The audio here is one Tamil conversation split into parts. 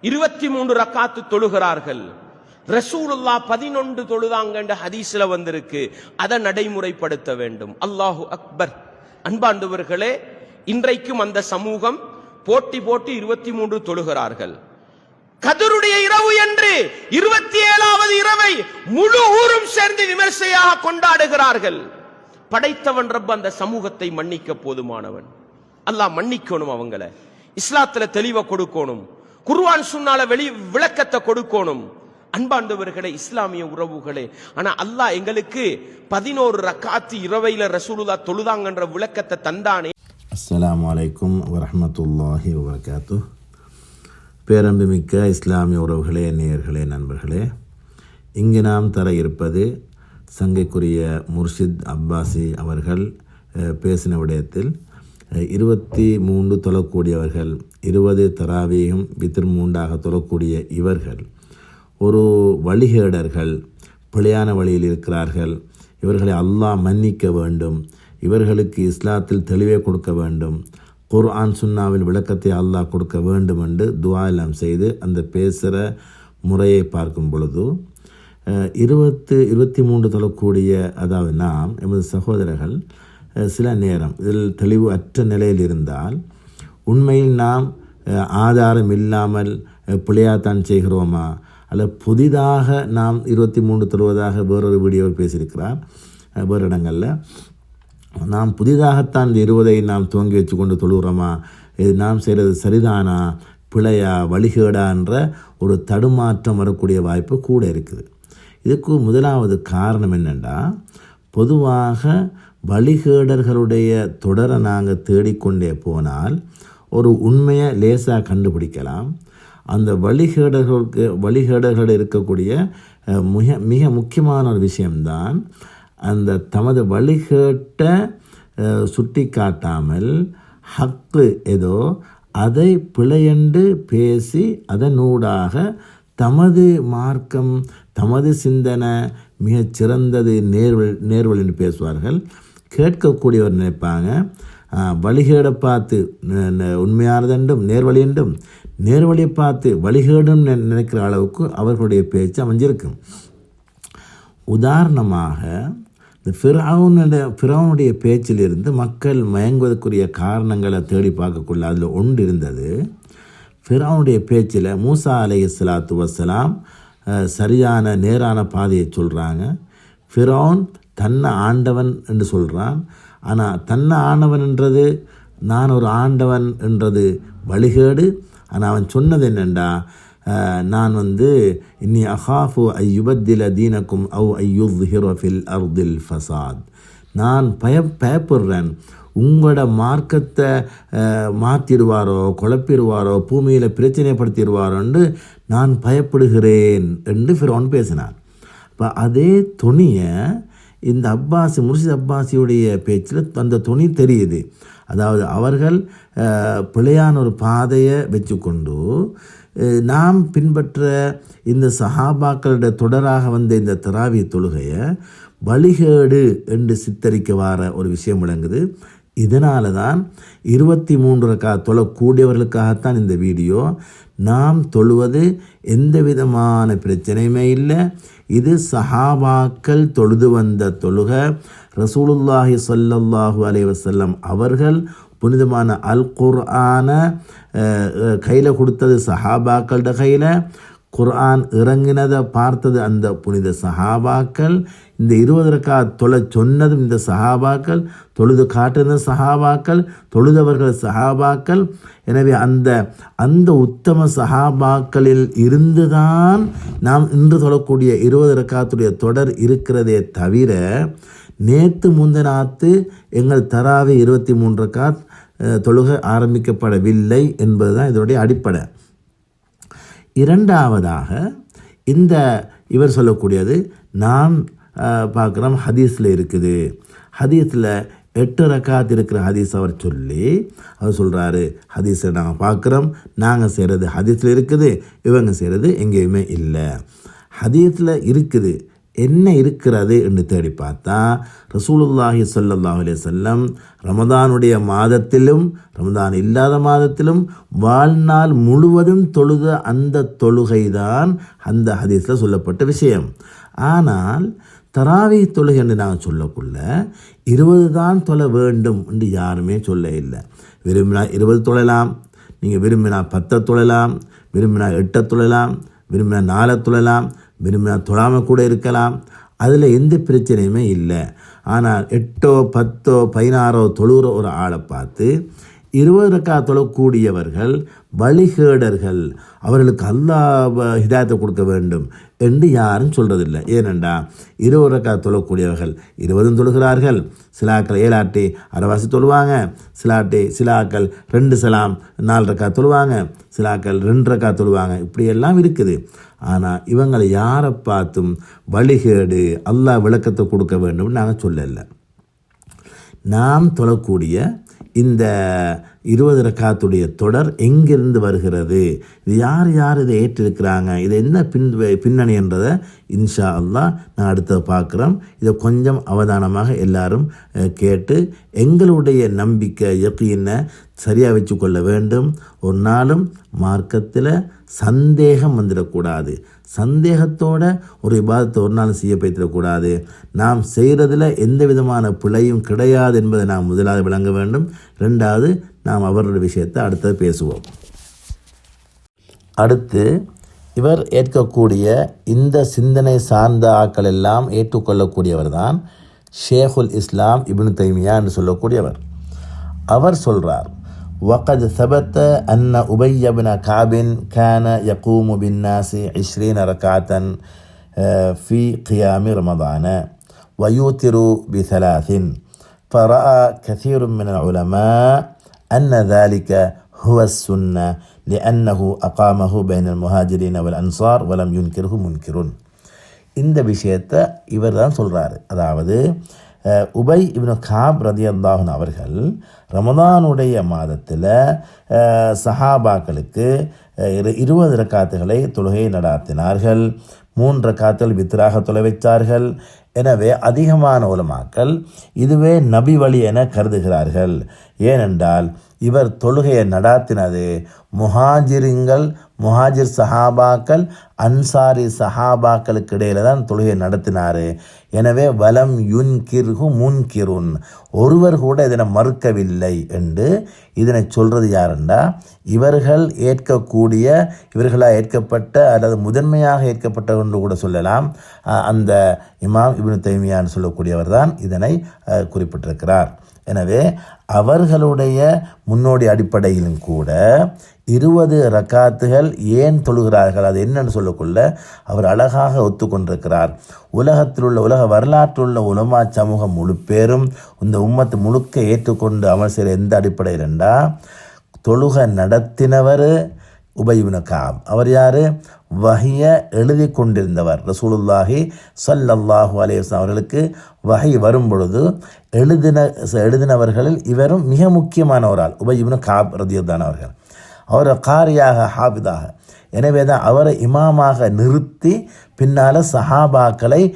இருபத்தி மூன்று ரக்காத்து தொழுகிறார்கள். ரசூலுல்லா பதினொன்று தொழுதாங்கன்ற ஹதீஸ்ல வந்திருக்கு. அதை நடைமுறைப்படுத்த வேண்டும். அல்லாஹு அக்பர். அன்பாண்டவர்களே இன்றைக்கும் அந்த சமூகம் போட்டி போட்டு இருபத்தி மூன்று தொழுகிறார்கள். கதருடைய இரவு என்று இருபத்தி ஏழாவது இரவை முழு ஊரும் சேர்ந்து விமர்சையாக கொண்டாடுகிறார்கள். படைத்தவன் ரப்ப அந்த சமூகத்தை மன்னிக்க போதுமானவன். அல்லாஹ் மன்னிக்கணும் அவங்கள. இஸ்லாத்துல தெளிவை கொடுக்கணும். குர்வான் சுன்னால வெளி விளக்கத்தை கொடுக்கணும். அன்பாண்டவர்களே இஸ்லாமிய உறவுகளே ஆனா அல்லாஹ் எங்களுக்கு பதினோரு ரக்காத்து இரவையில ரசூலுல்லா தொழுதாங்கன்ற விளக்கத்தை தந்தானே. அஸ்லாம் வலைக்கும் வரமத்துல்லாஹி வபரகாத்து பேரன்புமிக்க இஸ்லாமிய உறவுகளே நேயர்களே நண்பர்களே இங்கு நாம் தர இருப்பது சங்கைக்குரிய முர்ஷித் அப்பாசி அவர்கள் பேசின விடயத்தில் இருபத்தி மூன்று தொழக்கூடியவர்கள் இருபது தராவியும் வித்திர் மூன்றாக தொழக்கூடிய இவர்கள் ஒரு வழிகேடர்கள் பிழையான வழியில் இருக்கிறார்கள். இவர்களை அல்லாஹ் மன்னிக்க வேண்டும். இவர்களுக்கு இஸ்லாத்தில் தெளிவை கொடுக்க வேண்டும். குர்ஆன் சுன்னாவின் விளக்கத்தை அல்லாஹ் கொடுக்க வேண்டும் என்று துவா எல்லாம் செய்து அந்த பேசுகிற முறையை பார்க்கும் பொழுது இருபத்து இருபத்தி மூன்று தொழக்கூடிய அதாவது நாம் எமது சகோதரர்கள் சில நேரம். இதில் தெளிவு அற்ற நிலையில் இருந்தால் உண்மையில் நாம் ஆதாரம் இல்லாமல் பிழையாத்தான் செய்கிறோமா? அல்ல புதிதாக நாம் இருபத்தி மூன்று தருவதாக வேறொரு வீடியோவில் பேசியிருக்கிறார். வேறு இடங்களில் நாம் புதிதாகத்தான் இந்த இருபதை நாம் துவங்கி வச்சு கொண்டு தொழுகிறோமா? இது நாம் செய்கிறது சரிதானா? பிழையா? வழிகேடா? என்ற ஒரு தடுமாற்றம் வரக்கூடிய வாய்ப்பு கூட இருக்குது. இதுக்கு முதலாவது காரணம் என்னென்னா பொதுவாக வழிகேடர்களுடைய தொடரை நாங்கள் தேடிக்கொண்டே போனால் ஒரு உண்மையை லேசாக கண்டுபிடிக்கலாம். அந்த வழிகேடர்களுக்கு வழிகேடர்கள் இருக்கக்கூடிய மிக மிக முக்கியமான ஒரு விஷயம்தான் அந்த தமது வழிகேட்டை சுட்டி காட்டாமல் ஹக்கு ஏதோ அதை பிழையண்டு பேசி அதனூடாக தமது மார்க்கம் தமது சிந்தனை மிகச் சிறந்தது நேர்வழி நேர்வழின்னு பேசுவார்கள். கேட்கக்கூடியவர் நினைப்பாங்க. வழிகேட பார்த்து ந- உண்மையானதென்றும் நேர்வழி என்றும் நேர்வழியை பார்த்து வழிகேடும் நினைக்கிற அளவுக்கு அவர்களுடைய பேச்சு அமைஞ்சிருக்கும். உதாரணமாக இந்த ஃபிரௌனுடைய ஃபிரௌனுடைய பேச்சிலிருந்து மக்கள் மயங்குவதற்குரிய காரணங்களை தேடி பார்க்கக்குள்ள அதில் ஒன்று இருந்தது. ஃபிரௌனுடைய பேச்சில் மூசா அலை சலாத்து வசலாம் சரியான நேரான பாதையை சொல்கிறாங்க ஃபிரௌன் தன்னை ஆண்டவன் என்று சொல்கிறான் ஆனால் தன்னை ஆண்டவன் என்றது நான் ஒரு ஆண்டவன் என்றது வழிகேடு. ஆனால் அவன் சொன்னது என்னென்றா நான் வந்து இன்னி அஹாஃபு ஐயுபத்தில தீனக்கும் அவு ஐயுத் ஹிரோஃபில் அர்தில் ஃபசாத். நான் பய பயப்படுறேன். உங்களோட மார்க்கத்தை மாற்றிடுவாரோ குழப்பிடுவாரோ பூமியில் பிரச்சனைப்படுத்திடுவாரோன்னு நான் பயப்படுகிறேன் என்று ஃபிரோன் பேசினான். இப்போ அதே துணியை இந்த அப்பாசி முர்ஷித் அப்பாசியுடைய பேச்சில் அந்த துணி தெரியுது. அதாவது அவர்கள் பிழையான ஒரு பாதையை வச்சுக்கொண்டு நாம் பின்பற்ற இந்த சஹாபாக்களுடைய தொடராக வந்த இந்த தராவி தொழுகையை வழிகேடு என்று சித்தரிக்க வார ஒரு விஷயம் விளங்குது. இதனால தான் இருபத்தி மூன்று ரக்கா தொழக்கூடியவர்களுக்காகத்தான் இந்த வீடியோ நாம் தொழுவது எந்த விதமான பிரச்சனையுமே இல்லை. இது சஹாபாக்கள் தொழுது வந்த தொழுக. ரசூலுல்லாஹி சொல்லல்லாஹு அலைஹி வஸல்லம் அவர்கள் புனிதமான அல் குர்ஆன கையில் கொடுத்தது சஹாபாக்கள்ட கையில். குர்ஆன் இறங்கினதை பார்த்தது அந்த புனித சஹாபாக்கள். இந்த இருபது ரக்கா தொலை சொன்னதும் இந்த சஹாபாக்கள். தொழுது காட்டுன சஹாபாக்கள் தொழுதவர்கள் சஹாபாக்கள். எனவே அந்த அந்த உத்தம சஹாபாக்களில் இருந்துதான் நாம் இன்று தொழக்கூடிய இருபது ரக்காத்துடைய தொடர் இருக்கிறதே தவிர நேற்று முந்தநாத்து எங்கள் தராவி இருபத்தி மூன்று ரக்காத் தொழுக ஆரம்பிக்கப்படவில்லை என்பது தான் இதனுடைய அடிப்படை. இரண்டாவதாக இந்த இவர் சொல்லக்கூடியது நாம் பார்க்குறோம் ஹதீஸில் இருக்குது. ஹதீஸில் எட்டு ரக்காத் இருக்கிற ஹதீஸ் அவர் சொல்லி அவர் சொல்கிறாரு ஹதீஸை நாங்கள் பார்க்குறோம். நாங்கள் செய்கிறது ஹதீஸில் இருக்குது. இவங்க செய்கிறது எங்கேயுமே இல்லை. ஹதீஸில் இருக்குது. என்ன இருக்கிறது என்று தேடி பார்த்தா ரசூலுல்லாஹி ஸல்லல்லாஹு அலே செல்லம் ரமதானுடைய மாதத்திலும் ரமதான் இல்லாத மாதத்திலும் வாழ்நாள் முழுவதும் தொழுத அந்த தொழுகை தான் அந்த ஹதீஸில் சொல்லப்பட்ட விஷயம். ஆனால் தராவி தொழுகை என்று நாங்கள் சொல்லக்குள்ள இருபது தான் தொலை வேண்டும் என்று யாருமே சொல்ல இல்லை. விரும்பினா இருபது தொழலாம் நீங்கள் விரும்பினா பத்தை தொழலாம் விரும்பினா எட்டை தொழலாம் விரும்பினா நாலை தொழலாம் விரும்பினா தொழாமல் கூட இருக்கலாம். அதில் எந்த பிரச்சனையுமே இல்லை. ஆனால் எட்டோ பத்தோ பதினாறோ தொழுகிற ஒரு ஆளை பார்த்து இருபது ரக்கா தொழக்கூடியவர்கள் வழிகேடர்கள். அவர்களுக்கு அல்லாஹ் ஹிதாயத்தை கொடுக்க வேண்டும் என்று யாரும் சொல்கிறதில்லை ஏனென்றா இருபது ரக்கா தொழக்கூடியவர்கள் இருபதும் தொழுகிறார்கள். சிலாக்கள் ஏழாட்டி அரைவாசி தொழுவாங்க. சிலாட்டி சிலாக்கள் ரெண்டு சலாம் நாலு ரக்கா தொழுவாங்க. சிலாக்கள் ரெண்டு ரக்கா தொழுவாங்க. இப்படியெல்லாம் இருக்குது. ஆனால் இவங்களை யாரை பார்த்தும் வழிகேடு அல்லாஹ் விளக்கத்தை கொடுக்க வேண்டும்னு நாங்கள் சொல்லலை. நாம் தொழக்கூடிய இந்த இருபது ரக்காத்துடைய தொடர் எங்கிருந்து வருகிறது? இது யார் யார் இதை ஏற்றிருக்கிறாங்க? இது என்ன பின் பின்னணி என்றதை இன்ஷா அல்லா நான் அடுத்த பார்க்குறோம். இதை கொஞ்சம் அவதானமாக எல்லாரும் கேட்டு எங்களுடைய நம்பிக்கை யக்கீனை சரியாக வச்சு கொள்ள வேண்டும். ஒரு நாளும் மார்க்கத்தில் சந்தேகம் வந்துடக்கூடாது. சந்தேகத்தோட ஒரு விபாதத்தை ஒரு நாள் செய்ய வைத்திடக்கூடாது நாம் செய்கிறதுல எந்த விதமான பிழையும் கிடையாது என்பதை நாம் முதலாவது விளங்க வேண்டும். ரெண்டாவது நாம் அவருடைய விஷயத்தை அடுத்தது பேசுவோம். அடுத்து இவர் ஏற்கக்கூடிய இந்த சிந்தனை சார்ந்த ஆக்கள் எல்லாம் ஏற்றுக்கொள்ளக்கூடியவர் தான் ஷேகுல் இஸ்லாம் இப்னு தைமியா என்று சொல்லக்கூடியவர். அவர் சொல்கிறார் وقد ثبت أن أبي بن كعب كان يقوم بالناس عشرين ركعة آه، في قيام رمضان ويوتر بثلاث فرأى كثير من العلماء أن ذلك هو السنة لأنه أقامه بين المهاجرين والأنصار ولم ينكره منكر இந்த விஷயத்தை இவர் தான் சொல்கிறாரு அதாவது அஹ், உபை இப்னு காப் ரதி அவர்கள் ரமதானுடைய மாதத்தில் சஹாபாக்களுக்கு இரு- இருபது ரக்காத்துகளை தொழுகை நடாத்தினார்கள். மூன்று காத்தில் வித்ராக தொலை வைத்தார்கள். எனவே அதிகமான உலமாக்கள் இதுவே நபி வழி என கருதுகிறார்கள். ஏனென்றால் இவர் தொழுகையை நடாத்தினது. முஹாஜிருங்கள் முஹாஜிர் சஹாபாக்கள் அன்சாரி சஹாபாக்களுக்கு இடையில தான் தொழுகையை நடத்தினார். எனவே வலம் யுன் கிர்ஹு முன் கிருன் ஒருவர் கூட இதனை மறுக்கவில்லை என்று இதனை சொல்கிறது யாருண்டா? இவர்கள் ஏற்கக்கூடிய இவர்களால் ஏற்கப்பட்ட அல்லது முதன்மையாக ஏற்கப்பட்ட என்று கூட சொல்லலாம். அந்த இமாம் இப்னு தைமியான்னு சொல்லக்கூடியவர் தான் இதனை குறிப்பிட்டிருக்கிறார். எனவே அவர்களுடைய முன்னோடி அடிப்படையிலும் கூட இருபது ரக்காத்துகள் ஏன் தொழுகிறார்கள்? அது என்னன்னு சொல்லக்குள்ள அவர் அழகாக ஒத்துக்கொண்டிருக்கிறார். உலகத்தில் உள்ள உலக வரலாற்றில் உள்ள உலமா சமூகம் முழு பேரும் இந்த உம்மத்து முழுக்க ஏற்றுக்கொண்டு அமல் செய்கிற எந்த அடிப்படையில் என்றால் தொழுக நடத்தினவர் உபயுன காப். அவர் யார்? வகைய எழுதி கொண்டிருந்தவர். ரசூலுல்லாஹி சல்லல்லாஹு அலைஹி அவர்களுக்கு வகை வரும் பொழுது எழுதின எழுதினவர்களில் இவரும் மிக முக்கியமான ஒரு ஆள். உபயுன காப் ரதியுத்தான் அவர்கள். அவர் காரியாக ஹாபிதாக. எனவே தான் அவரை இமாமாக நிறுத்தி பின்னால் சஹாபாக்களை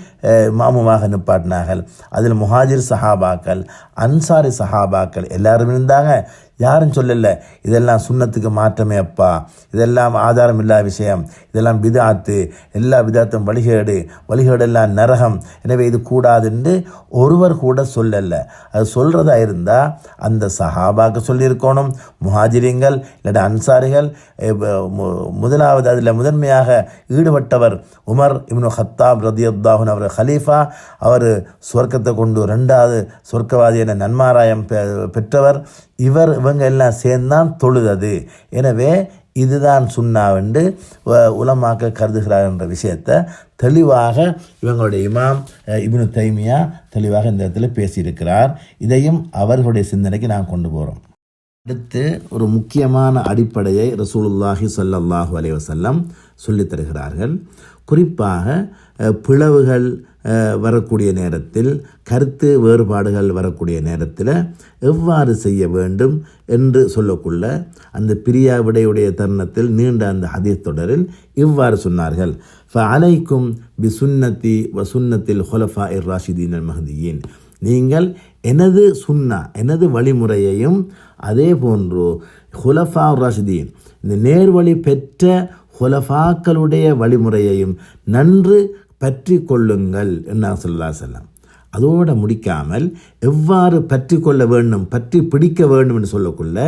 மாமுமாக நிப்பாட்டினார்கள். அதில் முஹாஜிர் சஹாபாக்கள் அன்சாரி சஹாபாக்கள் எல்லாரும் இருந்தாங்க. யாரும் சொல்லல இதெல்லாம் சுண்ணத்துக்கு மாற்றமே அப்பா. இதெல்லாம் ஆதாரம் இல்லாத விஷயம். இதெல்லாம் விதாத்து எல்லா விதாத்தும் வழிகேடு. வழிகேடெல்லாம் நரகம். எனவே இது கூடாது என்று ஒருவர் கூட சொல்லல. அது சொல்கிறதா இருந்தால் அந்த சஹாபாக்கு சொல்லியிருக்கணும். முஹாஜிரிங்கள் இல்லாட்டி அன்சாரிகள் மு- முதலாவது அதில் முதன்மையாக ஈடுபட்டவர் உமர் இப்னு ஹத்தாப் ரதியுத்தாஹுன் அவர் ஹலீஃபா அவர் சொர்க்கத்தை கொண்டு ரெண்டாவது சொர்க்கவாதி என நன்மாராயம் பெ- பெற்றவர். இவர் இவங்க எல்லாம் சேர்ந்தான் தொழுதது. எனவே இதுதான் சுண்ணாவென்று உலமாக்க கருதுகிறார் என்ற விஷயத்தை தெளிவாக இவங்களுடைய இமாம் அஹ், இப்னு தைமியா தெளிவாக இந்த இடத்துல பேசியிருக்கிறார். இதையும் அவர்களுடைய சிந்தனைக்கு நான் கொண்டு போகிறோம் அடுத்து ஒரு முக்கியமான அடிப்படையை ரசூலுல்லாஹி ஸல்லல்லாஹு அலைவசல்லம் சொல்லித் தருகிறார்கள். குறிப்பாக பிளவுகள் வரக்கூடிய நேரத்தில் கருத்து வேறுபாடுகள் வரக்கூடிய நேரத்தில் எவ்வாறு செய்ய வேண்டும் என்று சொல்லக்குள்ள அந்த பிரியா விடையுடைய தருணத்தில் நீண்ட அந்த ஹதீஸ் தொடரில் இவ்வாறு சொன்னார்கள். ஃபஅலைக்கும் பி சுன்னத்தி வ சுன்னத்தில் ஹொலஃபா இர் ராஷிதீன் அல் மஹதியின் நீங்கள் எனது சுன்னா எனது வழிமுறையையும் அதே போன்று ஹுலஃபா ராஷிதீன் இந்த நேர்வழி பெற்ற ஹுலஃபாக்களுடைய வழிமுறையையும் நன்று பற்றி கொள்ளுங்கள் என்ன சொல்லா செல்லம் அதோடு முடிக்காமல் எவ்வாறு பற்றி கொள்ள வேண்டும் பற்றி பிடிக்க வேண்டும் என்று சொல்லக்குள்ள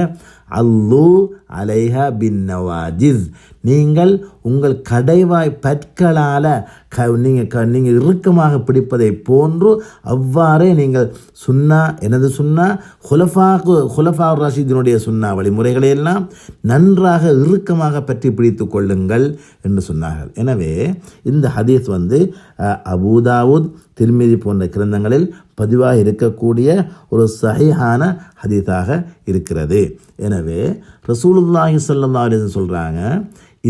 அல்லு அலைஹா பின் நவாஜிஸ். நீங்கள் உங்கள் கடைவாய் பற்களால் க நீங்கள் க நீங்கள் இறுக்கமாக பிடிப்பதை போன்று அவ்வாறே நீங்கள் சுன்னா எனது சுன்னா ஹுலஃபாக்கு ஹுலஃபா ரஷீதினுடைய சுன்னா வழிமுறைகளை எல்லாம் நன்றாக இறுக்கமாக பற்றி பிடித்து கொள்ளுங்கள் என்று சொன்னார்கள். எனவே இந்த ஹதீஸ் வந்து அஹ், அபூதாவுத் திருமிதி போன்ற கிரந்தங்களில் பதிவாக இருக்கக்கூடிய ஒரு சஹிஹான ஹதீஸாக இருக்கிறது. எனவே ரசூலுல்லாஹி ஸல்லல்லாஹு சொல்கிறாங்க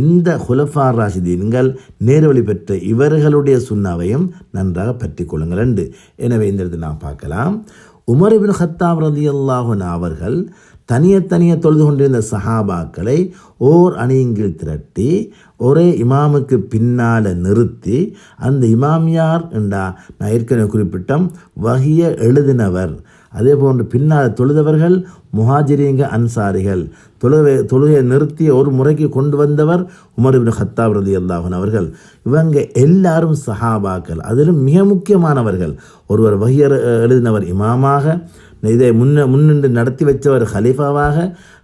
இந்த ஹுலஃபா ராஷிதீன்கள் நேர்வழி பெற்ற இவர்களுடைய சுண்ணாவையும் நன்றாக பற்றி கொள்ளுங்கள் ரெண்டு எனவே இந்த இடத்தில் நாம் பார்க்கலாம். உமர் இப்னு ஹத்தாப் ரலியல்லாஹு அவர்கள் தனிய தனியே தொழுது கொண்டிருந்த சஹாபாக்களை ஓர் அணியங்கில் திரட்டி ஒரே இமாமுக்கு பின்னால் நிறுத்தி அந்த இமாம் யார் என்றா? நான் ஏற்கனவே குறிப்பிட்டோம் வகிய எழுதினவர். அதே போன்று பின்னால் தொழுதவர்கள் முஹாஜிரிங்க அன்சாரிகள். தொழுகை தொழுகையை நிறுத்தி ஒரு முறைக்கு கொண்டு வந்தவர் உமர் இப்னு ஹத்தாப் ரதி அல்லாஹன் அவர்கள். இவங்க எல்லாரும் சஹாபாக்கள். அதிலும் மிக முக்கியமானவர்கள். ஒருவர் வகியர் எழுதினவர் இமாமாக இதை முன்ன முன்னின்று நடத்தி வச்சவர் ஹலீஃபாவாக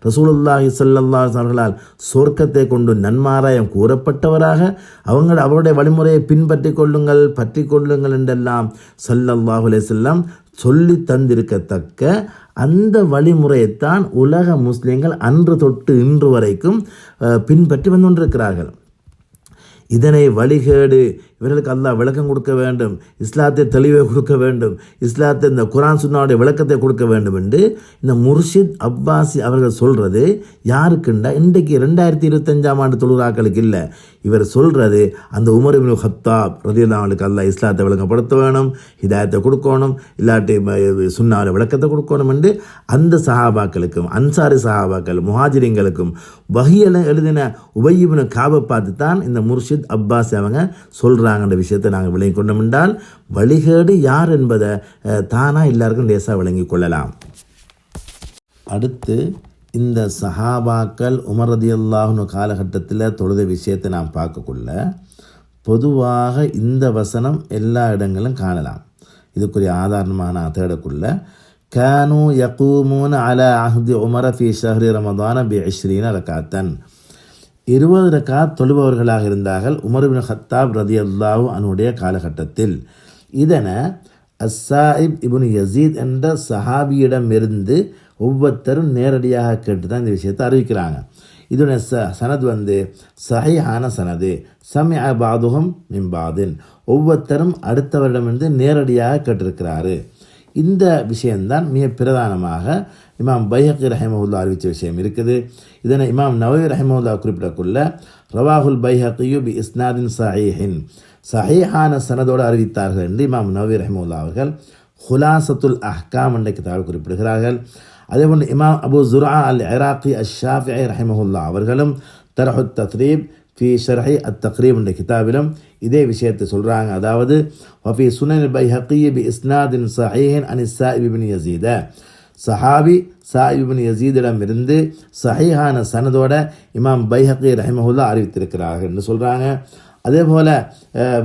ரசூலுல்லாஹி ஸல்லல்லாஹு அவர்களால் சொர்க்கத்தை கொண்டு நன்மாராயம் கூறப்பட்டவராக அவங்க அவருடைய வழிமுறையை பின்பற்றி கொள்ளுங்கள் பற்றி கொள்ளுங்கள் என்றெல்லாம் ஸல்லல்லாஹு செல்லம் வஸல்லம் சொல்லி தந்திருக்கத்தக்க அந்த வழிமுறையைத்தான் உலக முஸ்லீம்கள் அன்று தொட்டு இன்று வரைக்கும் பின்பற்றி வந்து கொண்டிருக்கிறார்கள் இதனை வழிகேடு இவர்களுக்கு அல்லாஹ் விளக்கம் கொடுக்க வேண்டும் இஸ்லாத்தை தெளிவை கொடுக்க வேண்டும் இஸ்லாத்தை இந்த குரான் சுன்னாவுடைய விளக்கத்தை கொடுக்க வேண்டும் என்று இந்த முர்ஷித் அப்பாசி அவர்கள் சொல்கிறது யாருக்குண்டா? இன்றைக்கு ரெண்டாயிரத்தி இருபத்தஞ்சாம் ஆண்டு தொழுறாக்களுக்கு இல்லை. இவர் சொல்கிறது அந்த உமர் இப்னு ஹத்தாப் ரதியல்லாவுக்கு அல்லாஹ் இஸ்லாத்தை விளக்கப்படுத்த வேணும் ஹிதாயத்தை கொடுக்கணும் இல்லாட்டி சுன்னாவில் விளக்கத்தை கொடுக்கணும் என்று அந்த சஹாபாக்களுக்கும் அன்சாரி சஹாபாக்கள் முஹாஜிரிங்களுக்கும் வகையில் எழுதின உபயிபின காபை பார்த்து தான் இந்த முர்ஷித் அப்பாஸ் அவங்க சொல்கிறாங்கன்ற விஷயத்தை நாங்கள் விளங்கி கொண்டோம் என்றால் வழிகேடு யார் என்பதை அஹ், தானா எல்லாருக்கும் லேசாக விளங்கி கொள்ளலாம். அடுத்து இந்த சஹாபாக்கள் உமரதி அல்லாஹ்னு காலகட்டத்தில் தொழுத விஷயத்தை நாம் பார்க்கக்குள்ள பொதுவாக இந்த வசனம் எல்லா இடங்களும் காணலாம். இதுக்குரிய ஆதாரமாக நான் தேடக்குள்ள கானு யகூமூன அல அஹ்தி உமர ஃபி ஷஹ்ரி ரமதான பி இஷ்ரீன ரகாத்தன் இருபது ரக்காத் தொழுபவர்களாக இருந்தார்கள் உமர்பின் ஹத்தாப் ரதி அல்லாஹு அனுடைய காலகட்டத்தில். இதனை அஸ்ஸாயிப் இபுன் யசீத் என்ற சஹாபியிடமிருந்து ஒவ்வொருத்தரும் நேரடியாக கேட்டு தான் இந்த விஷயத்தை அறிவிக்கிறாங்க. இதோட ச சனது வந்து சஹிஹான சனது. சமய பாதுகம் மிம்பாதின் ஒவ்வொருத்தரும் அடுத்தவரிடமிருந்து நேரடியாக கேட்டிருக்கிறாரு. இந்த விஷயம்தான் மிக பிரதானமாக இமாம் பைஹக்கி ரஹிமஹுல்லா அறிவித்த விஷயம் இருக்குது. இதனை இமாம் நவவி ரஹிமஹுல்லா குறிப்பிடக்குள்ள ரவாஹுல் பைஹக்கியு பி இஸ்னாதின் சஹீஹின் சஹீஹான சனதோடு அறிவித்தார்கள் என்று இமாம் நவவி ரஹிமஹுல்லா அவர்கள் ஹுலாசத்துல் அஹ்காம் என்ற கிதாபில் குறிப்பிடுகிறார்கள். அதேபோன்று இமாம் அபு ஜுரா அல் இராக்கி அஷாஃபி ஷாஃபி ரஹிமஹுல்லா அவர்களும் தரஹு தத்ரீப் ஃபி ஷர்ஹி அத் தக்ரீப் என்ற கிதாபிலும் இதே விஷயத்தை சொல்கிறாங்க அதாவது வஃபி சுனன் பைஹக்கி பி இஸ்னாதின் சஹீஹின் அனி சாஹிபின் யசீத சஹாபி சாஹிபின் யசீதிடமிருந்து சஹீஹான சனதோட இமாம் பைஹக்கி ரஹிமஹுல்லா அறிவித்திருக்கிறார்கள் என்று சொல்கிறாங்க அதே போல்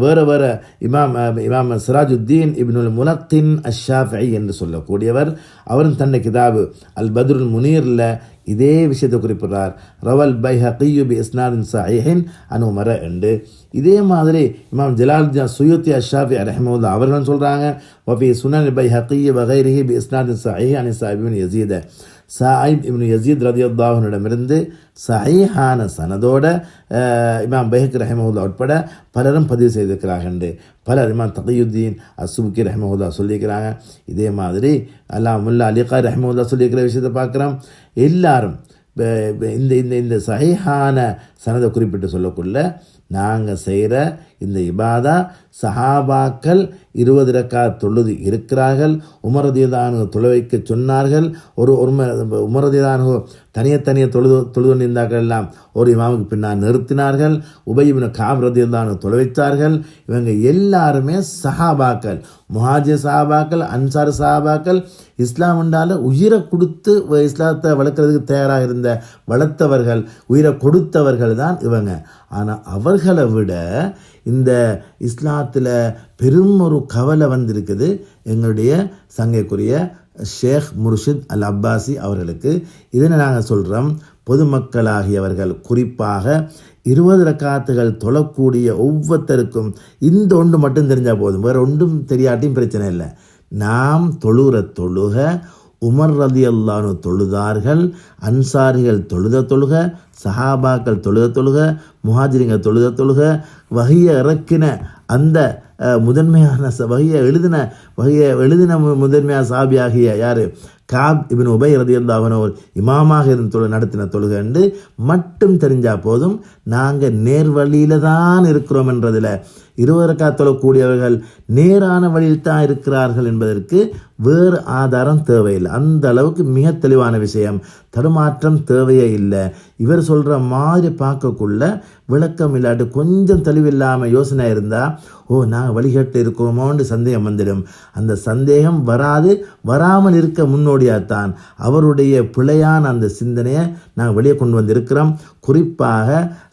வேறு வேறு இமாம் இமாம் சிராஜுத்தீன் இப்னுல் முனத்தின் அஷாஃபி என்று சொல்லக்கூடியவர் அவரும் தன்னை கிதாபு அல் பத்ருல் முனீரில் இதே விஷயத்தை குறிப்பிடுறார். ரவல் பை ஹக்கியு பி இஸ்னாரின் சஹீஹின் அனுமர என்று. இதே மாதிரி இமாம் ஜலால்ஜா சுயூத்தி அஷாஃபி ரஹமுல்லா அவர்களும் சொல்கிறாங்க வஃபி சுனன் பை ஹக்கிய வகைரிஹி பி இஸ்னாரின் சஹி அனி சாஹிபின் யசீத. சாயிப் இப்னு யசீத் ரதியுல்லாஹனிடமிருந்து சஹீஹான சனதோட இமாம் பைஹக் ரஹமஹுல்லா உட்பட பலரும் பதிவு செய்திருக்கிறார்கள். பலர் இமாம் தகையுத்தீன் அசுபுக்கி ரஹமஹுல்லா சொல்லியிருக்கிறாங்க. இதே மாதிரி அல்லாஹ் முல்லா அலிகா ரஹமஹுல்லா சொல்லியிருக்கிற விஷயத்தை பார்க்குறோம். எல்லாரும் இந்த இந்த இந்த சஹீஹான சனதை குறிப்பிட்டு சொல்லக்குள்ள நாங்கள் செய்கிற இந்த இபாதா சஹாபாக்கள் இருபது ரக்கா தொழுது இருக்கிறார்கள். உமரதியதானு தொழ வைக்க சொன்னார்கள். ஒரு ஒரு உமரதியதானு தனியே தொழுது தொழுது கொண்டிருந்தார்கள் எல்லாம். ஒரு இமாமுக்கு பின்னால் நிறுத்தினார்கள். உபயிபின காப் ரதியதானு தொலை வைத்தார்கள். இவங்க எல்லாருமே சஹாபாக்கள். முஹாஜி சஹாபாக்கள் அன்சார் சஹாபாக்கள். இஸ்லாம் என்றால உயிரை கொடுத்து இஸ்லாத்தை வளர்க்குறதுக்கு தயாராக இருந்த வளர்த்தவர்கள் உயிரை கொடுத்தவர்கள் தான் இவங்க. ஆனால் அவர்களை விட இந்த இஸ்லாத்தில் பெரும் ஒரு கவலை வந்திருக்குது. எங்களுடைய சங்கைக்குரிய ஷேக் முர்ஷித் அல் அப்பாசி அவர்களுக்கு. இதனை நாங்கள் சொல்கிறோம் பொதுமக்களாகியவர்கள் குறிப்பாக இருபது ரக்காத்துகள் தொழக்கூடிய ஒவ்வொருத்தருக்கும் இந்த ஒன்று மட்டும் தெரிஞ்சால் போதும். வேறு ஒன்றும் தெரியாட்டியும் பிரச்சனை இல்லை. நாம் தொழுகிற தொழுக உமர் ரதி அல்லானு தொழுதார்கள். அன்சாரிகள் தொழுத தொழுக சஹாபாக்கள் தொழுத தொழுக முஹாஜிரிங்க தொழுத தொழுக வகையை இறக்கின அந்த முதன்மையான வகையை எழுதின வகையை எழுதின மு- முதன்மையான சாபியாகிய யார்? காப் இபின் உபை ரதியல்லாஹன ஒரு இமாமாக இருந்து தொழு நடத்தின தொழுகண்டு மட்டும் தெரிஞ்சால் போதும் நாங்கள் நேர்வழியில் தான் இருக்கிறோம் என்றதில். இருவருக்கா தொழக்கூடியவர்கள் நேரான வழியில் தான் இருக்கிறார்கள் என்பதற்கு வேறு ஆதாரம் தேவையில்லை. அந்த அளவுக்கு மிக தெளிவான விஷயம். தடுமாற்றம் தேவையே இல்லை. இவர் சொல்கிற மாதிரி பார்க்கக்குள்ள விளக்கம் இல்லாட்டு கொஞ்சம் தெளிவில்லாமல் யோசனை இருந்தால் ஓ நாங்கள் வழிகட்டு இருக்கிறோமோன்னு சந்தேகம் வந்துடும். அந்த சந்தேகம் வராது வராமல் இருக்க முன்னோடியாகத்தான் அவருடைய பிழையான அந்த சிந்தனையை நாங்கள் வெளியே கொண்டு வந்திருக்கிறோம். குறிப்பாக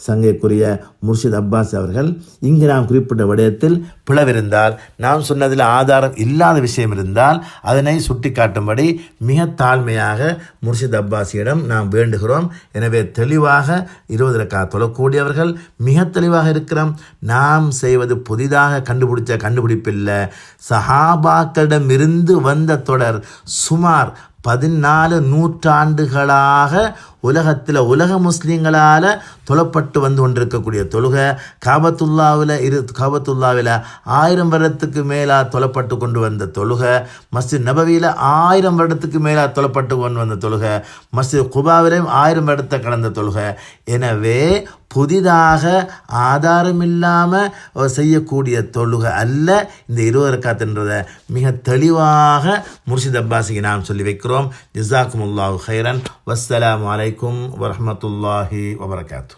சங்கைக்குரிய முர்ஷித் அப்பாஸ் அவர்கள் இங்கு நாம் குறிப்பிட்ட விடயத்தில் பிளவிருந்தால் நாம் சொன்னதில் ஆதாரம் இல்லாத விஷயம் இருந்தால் அதனை சுட்டிக்காட்டும்படி மிக தாழ்மையாக முர்ஷித் அப்பாஸியிடம் நாம் வேண்டுகிறோம். எனவே தெளிவாக இருபது ரக்கா தொழக்கூடியவர்கள் மிக தெளிவாக இருக்கிறோம். நாம் செய்வது புதிதாக கண்டுபிடிச்ச கண்டுபிடிப்பில்லை. சஹாபாக்களிடமிருந்து வந்த தொடர் சுமார் பதினாலு நூற்றாண்டுகளாக உலகத்தில் உலக முஸ்லீம்களால் தொழப்பட்டு வந்து கொண்டிருக்கக்கூடிய தொழுகை காபத்துல்லாவில் இரு காபத்துல்லாவில் ஆயிரம் வருடத்துக்கு மேலாக தொழப்பட்டு கொண்டு வந்த தொழுகை மஸ்ஜித் நபவியில் ஆயிரம் வருடத்துக்கு மேலாக தொழப்பட்டு கொண்டு வந்த தொழுகை மஸ்ஜித் குபாவிலையும் ஆயிரம் வருடத்தை கடந்த தொழுகை. எனவே புதிதாக ஆதாரம் இல்லாமல் செய்யக்கூடிய தொழுகை அல்ல இந்த இருவர் காத்துன்றதை மிக தெளிவாக முர்ஷித் அப்பாசிக்கு நாம் சொல்லி வைக்கிறோம். ஜிசாக்குமுல்லாஹு ஹைரன் வஸ்ஸலாமு அலைக்கும் வரஹ்மத்துல்லாஹி வபரகாத்து